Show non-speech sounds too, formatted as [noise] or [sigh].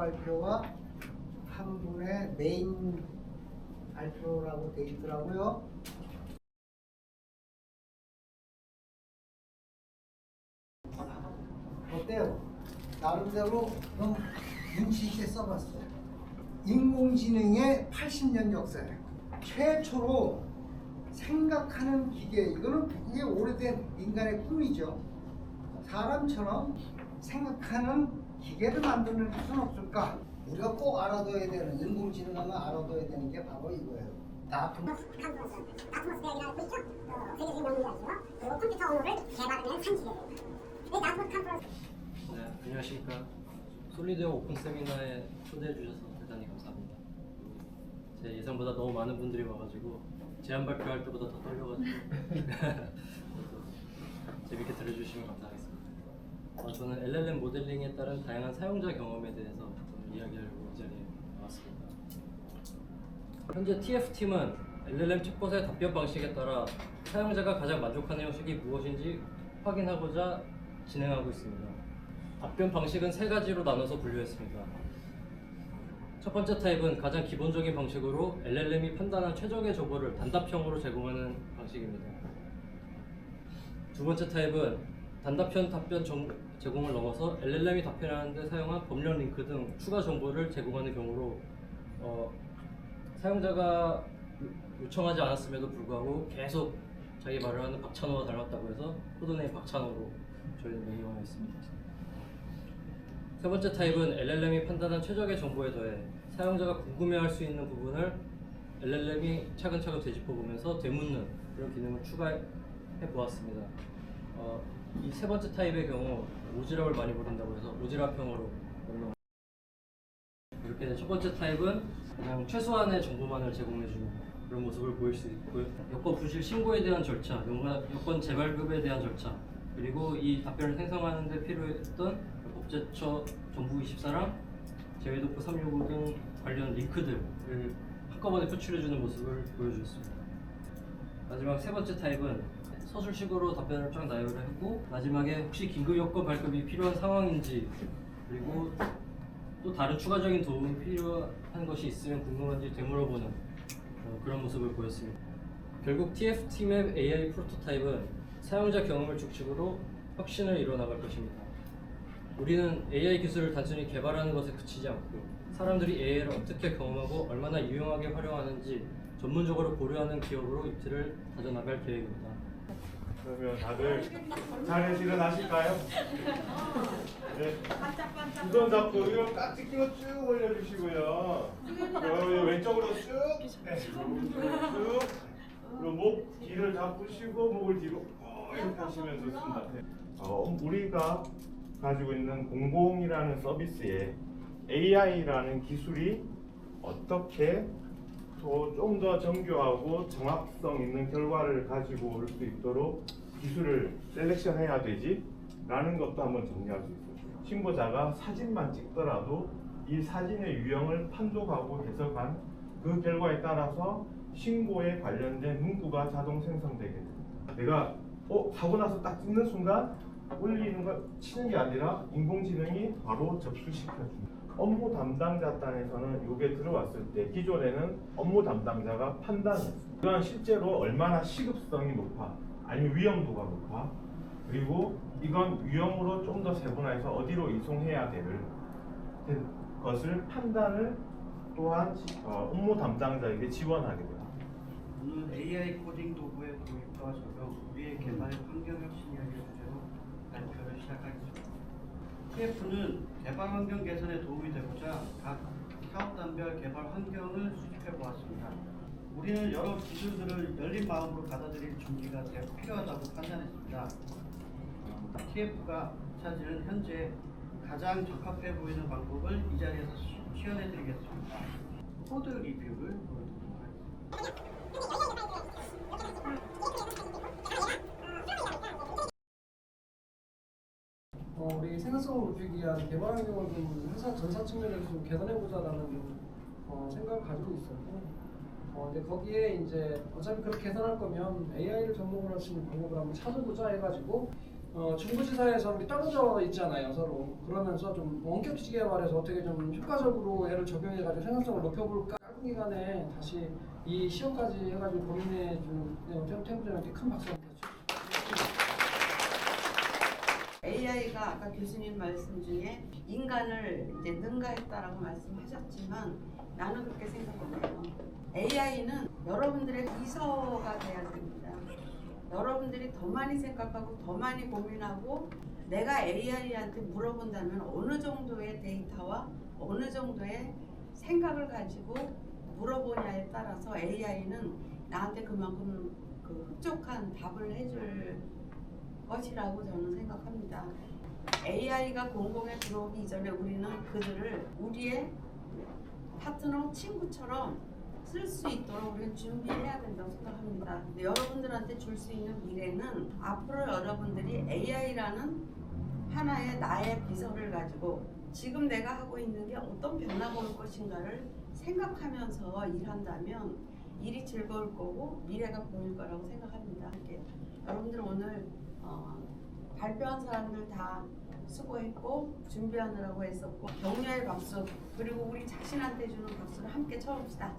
발표와 한 분의 메인 발표라고 돼 있더라고요. 어때요? 나름대로 좀 눈치 있게 써봤어 요. 인공지능의 80년 역사에 최초로 생각하는 기계 이거는 굉장히 오래된 인간의 꿈이죠. 사람처럼 생각하는 기계를 만드는 수는 없을까? 우리가 꼭 알아둬야 되는 인공지능하면 알아둬야 되는 게 바로 이거예요. 어, 세계적인 명문대학이죠. 그리고 컴퓨터 언어를 개발하는 산지대예요. 이 나트모스 컴퓨터 네, 안녕하십니까. 솔리드형 오픈 세미나에 초대해 주셔서 대단히 감사합니다. 제 예상보다 너무 많은 분들이 와가지고 제안 발표할 때보다 더 떨려가지고 [laughs] 재밌게 들어주시면 감사하겠습니다. 어, 저는 LLM 모델링에 따른 다양한 사용자 경험에 대해서 좀 이야기하려고 이 자리에 나왔습니다. 현재 TF팀은 LLM 챗봇의 답변 방식에 따라 사용자가 가장 만족하는 형식이 무엇인지 확인하고자 진행하고 있습니다. 답변 방식은 세 가지로 나눠서 분류했습니다. 첫 번째 타입은 가장 기본적인 방식으로 LLM이 판단한 최적의 정보를 단답형으로 제공하는 방식입니다. 두 번째 타입은 단답형 답변 정- 제공을 넘어서 LLM이 답변하는 데 사용한 법령 링크 등 추가 정보를 제공하는 경우로 어, 사용자가 요- 요청하지 않았음에도 불구하고 계속 자기 말을 하는 박찬호와 닮았다고 해서 코드네임 박찬호로 저희는 명명했습니다. 세 번째 타입은 LLM이 판단한 최적의 정보에 더해 사용자가 궁금해할 수 있는 부분을 LLM이 차근차근 되짚어 보면서 되묻는 그런 기능을 추가해 보았습니다. 어, 이 세 번째 타입의 경우 오지랖을 많이 부린다고 해서 오지랖형으로 명명. 이렇게 첫 번째 타입은 그냥 최소한의 정보만을 제공해주는 그런 모습을 보일 수 있고요. 여권 부실 신고에 대한 절차, 여권 재발급에 대한 절차, 그리고 이 답변을 생성하는 데 필요했던 법제처 정부 24랑 제외도표 365 등 관련 링크들을 한꺼번에 표출해주는 모습을 보여주었습니다. 마지막 세 번째 타입은 서술식으로 답변을 쫙 나열을 하고 마지막에 혹시 긴급 여권 발급이 필요한 상황인지 그리고 또 다른 추가적인 도움이 필요한 것이 있으면 궁금한지 되물어보는 어, 그런 모습을 보였습니다. 결국 TF팀의 AI 프로토타입은 사용자 경험을 중심으로 혁신을 이뤄나갈 것입니다. 우리는 AI 기술을 단순히 개발하는 것에 그치지 않고 사람들이 AI를 어떻게 경험하고 얼마나 유용하게 활용하는지 전문적으로 고려하는 기업으로 이틀을 다져나갈 계획입니다. 그러면 다들 자리에서 일어나실까요? 네. 두손 잡고 이거 깍지 끼고 쭉 올려주시고요. 그리고 왼쪽으로 쭉. 네. 쭉. 그리고 목 뒤를 잡으시고 목을 뒤로 어, 이렇게 하시면 좋습니다. 네. 어, 우리가 가지고 있는 공공이라는 서비스에 AI라는 기술이 어떻게 좀 더 정교하고 정확성 있는 결과를 가지고 올 수 있도록 기술을 셀렉션 해야 되지 라는 것도 한번 정리할 수 있어요. 신고자가 사진만 찍더라도 이 사진의 유형을 판독하고 해석한 그 결과에 따라서 신고에 관련된 문구가 자동 생성되게 됩니다. 내가 어 사고 나서 딱 찍는 순간 올리는 걸 치는 게 아니라 인공지능이 바로 접수시켜줍니다. 업무 담당자 단에서는 이게 들어왔을 때 기존에는 업무 담당자가 판단했습니다. 이건 실제로 얼마나 시급성이 높아, 아니면 위험도가 높아, 그리고 이건 위험으로 좀 더 세분화해서 어디로 이송해야 될 것을 판단을 또한 어, 업무 담당자에게 지원하게 됩니다. 오늘 AI 코딩 도구의 도입과 적용, 우리의 개발 환경 혁신이라는 주제로 발표를 시작하겠습니다. TF는 개발 환경 개선에 도움이 되고자 각 사업 단별 개발 환경을 수집해 보았습니다. 우리는 여러 기술들을 열린 마음으로 받아들일 준비가 되- 필요하다고 판단했습니다. TF가 차지는 현재 가장 적합해 보이는 방법을 이 자리에서 시- 시연해 드리겠습니다. 코드 리뷰를 하겠습니다. 어, 우리 생산성을 높이기 위한 개발 환경을 좀 회사 전사 측면에서 좀 개선해보자라는 좀, 어, 생각을 가지고 있었고, 어, 근데 거기에 이제 어차피 그렇게 개선할 거면 AI를 접목을 할 수 있는 방법을 한번 찾아보자 해가지고 어, 중부지사에서 이렇게 떨어져 있잖아요 서로. 그러면서 좀 원격지게 말해서 어떻게 좀 효과적으로 얘를 적용해가지고 생산성을 높여볼까? 짧은 기간에 다시 이 시험까지 해가지고 고민해 준 태무장한테 큰 박수 한번 주시죠. AI가 아까 교수님 말씀 중에 인간을 이제 능가했다라고 말씀하셨지만 나는 그렇게 생각해요. AI는 여러분들의 비서가 돼야 됩니다. 여러분들이 더 많이 생각하고 더 많이 고민하고 내가 AI한테 물어본다면 어느 정도의 데이터와 어느 정도의 생각을 가지고 물어보냐에 따라서 AI는 나한테 그만큼 그 흡족한 답을 해줄 것이라고 저는 생각합니다. AI가 공공에 들어오기 이전에 우리는 그들을 우리의 파트너, 친구처럼 쓸 수 있도록 우리는 준비해야 된다고 생각합니다. 여러분들한테 줄 수 있는 미래는 앞으로 여러분들이 AI라는 하나의 나의 비서를 가지고 지금 내가 하고 있는 게 어떤 변화가 올 것인가를 생각하면서 일한다면 일이 즐거울 거고 미래가 보일 거라고 생각합니다. 여러분들 오늘 어, 발표한 사람들 다 수고했고 준비하느라고 했었고 격려의 박수 그리고 우리 자신한테 주는 박수를 함께 쳐봅시다.